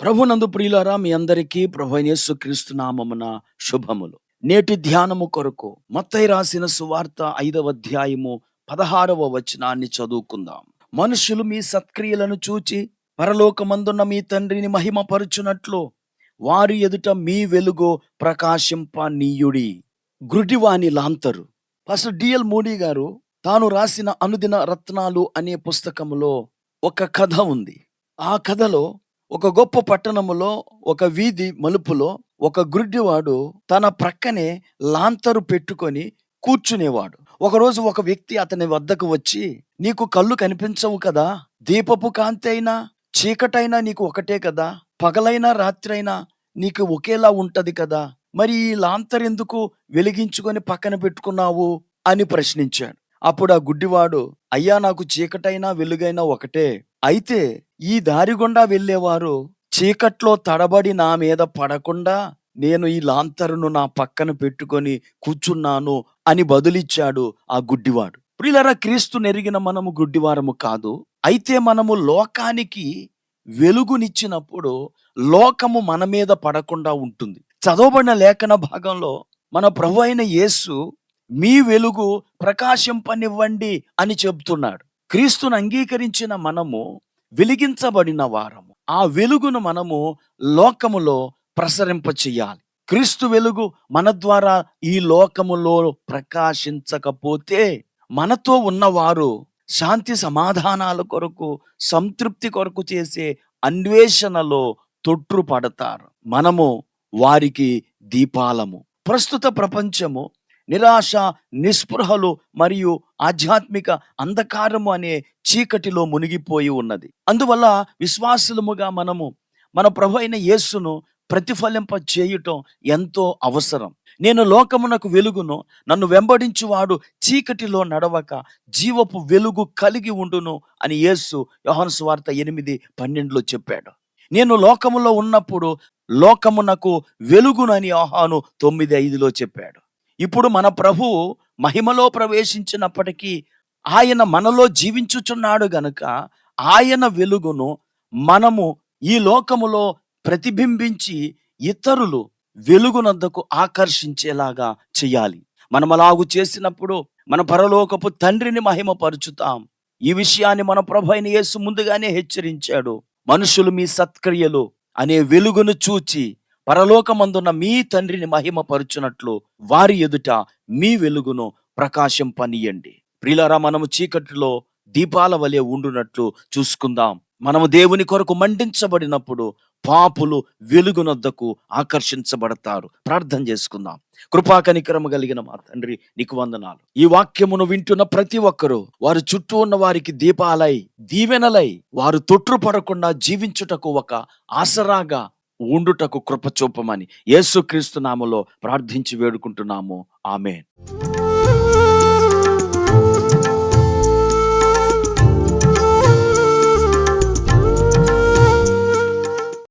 ప్రభునందు ప్రియులారా మీ అందరికీ ప్రభు యేసు క్రీస్తు నామమున శుభములు. నేటి ధ్యానము కొరకు మత్తై రాసిన సువార్త ఐదవ అధ్యాయము పదహారవ వచనాన్ని చదువుకుందాం. మనుషులు మీ సత్క్రియలను చూచి పరలోకమందున్న మీ తండ్రిని మహిమపరుచునట్లు వారి ఎదుట మీ వెలుగు ప్రకాశింపనీయుడి గ్రుడివాని లాంతరు. ఫస్ట్ డిఎల్ మోడీ గారు తాను రాసిన అనుదిన రత్నాలు అనే పుస్తకములో ఒక కథ ఉంది. ఆ కథలో ఒక గొప్ప పట్టణములో ఒక వీధి మలుపులో ఒక గుడ్డివాడు తన ప్రక్కనే లాంతరు పెట్టుకొని కూర్చునేవాడు. ఒకరోజు ఒక వ్యక్తి అతని వద్దకు వచ్చి నీకు కళ్ళు కనిపించవు కదా? దీపపు కాంతి అయినా చీకటైనా నీకు ఒకటే కదా? పగలైనా రాత్రైనా నీకు ఒకేలా ఉంటది కదా? మరి ఈ లాంతర్ ఎందుకు వెలిగించుకొని పక్కన పెట్టుకున్నావు? అని ప్రశ్నించాడు. అప్పుడు ఆ గుడ్డివాడు అయ్యా నాకు చీకటైనా వెలుగైనా ఒకటే. అయితే ఈ దారి గుండా వెళ్ళేవారు చీకట్లో తడబడి నా మీద పడకుండా నేను ఈ లాంతరును నా పక్కన పెట్టుకొని కూర్చున్నాను అని బదులిచ్చాడు ఆ గుడ్డివాడు. ప్రిలరా క్రీస్తు నెరిగిన మనము గుడ్డివారము కాదు. అయితే మనము లోకానికి వెలుగునిచ్చినప్పుడు లోకము మన మీద పడకుండా ఉంటుంది. చదవబడిన లేఖన భాగంలో మన ప్రభు అయిన యేసు మీ వెలుగు ప్రకాశింపనివ్వండి అని చెబుతున్నాడు. క్రీస్తును అంగీకరించిన మనము వెలిగించబడిన వారము. ఆ వెలుగును మనము లోకములో ప్రసరింప చెయ్యాలి క్రీస్తు వెలుగు మన ద్వారా ఈ లోకములో ప్రకాశించకపోతే మనతో ఉన్నవారు శాంతి సమాధానాల కొరకు సంతృప్తి కొరకు చేసే అన్వేషణలో తొట్టు పడతారు మనము వారికి దీపాలము. ప్రస్తుత ప్రపంచము నిరాశ నిస్పృహలు మరియు ఆధ్యాత్మిక అంధకారము అనే చీకటిలో మునిగిపోయి ఉన్నది. అందువల్ల విశ్వాసులముగా మనము మన ప్రభు అయిన యేస్సును ప్రతిఫలింప చేయటం ఎంతో అవసరం. నేను లోకమునకు వెలుగును నన్ను వెంబడించువాడు చీకటిలో నడవక జీవపు వెలుగు కలిగి ఉండును అని యేసు యోహాను వార్త ఎనిమిది పన్నెండులో చెప్పాడు. నేను లోకములో ఉన్నప్పుడు లోకమునకు వెలుగునని ఆహాను తొమ్మిది ఐదులో చెప్పాడు. ఇప్పుడు మన ప్రభు మహిమలో ప్రవేశించినప్పటికీ ఆయన మనలో జీవించుచున్నాడు గనుక ఆయన వెలుగును మనము ఈ లోకములో ప్రతిబింబించి ఇతరులు వెలుగునందుకు ఆకర్షించేలాగా చేయాలి. మనం అలాగు చేసినప్పుడు మన పరలోకపు తండ్రిని మహిమపరుచుతాం. ఈ విషయాన్ని మన ప్రభు అయిన యేసు ముందుగానే హెచ్చరించాడు. మనుషులు మీ సత్క్రియలు అనే వెలుగును చూచి పరలోకమందున్న మీ తండ్రిని మహిమపరుచునట్లు వారి ఎదుట మీ వెలుగును ప్రకాశం పనియండి. ప్రిలరా మనము చీకటిలో దీపాల వలె ఉండునట్లు చూసుకుందాం. మనము దేవుని కొరకు మండించబడినప్పుడు పాపులు వెలుగునొద్దకు ఆకర్షించబడతారు. ప్రార్థన చేసుకుందాం. కృపాకనిక్రమ కలిగిన మా తండ్రి నీకు వందనాలు. ఈ వాక్యమును వింటున్న ప్రతి ఒక్కరూ వారు చుట్టూ ఉన్న వారికి దీపాలై దీవెనలై వారు తొట్టు పడకుండా జీవించుటకు ఒక ఆసరాగా ఉండుటకు కృప చూపమని యేసుక్రీస్తు నామలో ప్రార్థించి వేడుకుంటున్నాము. ఆమె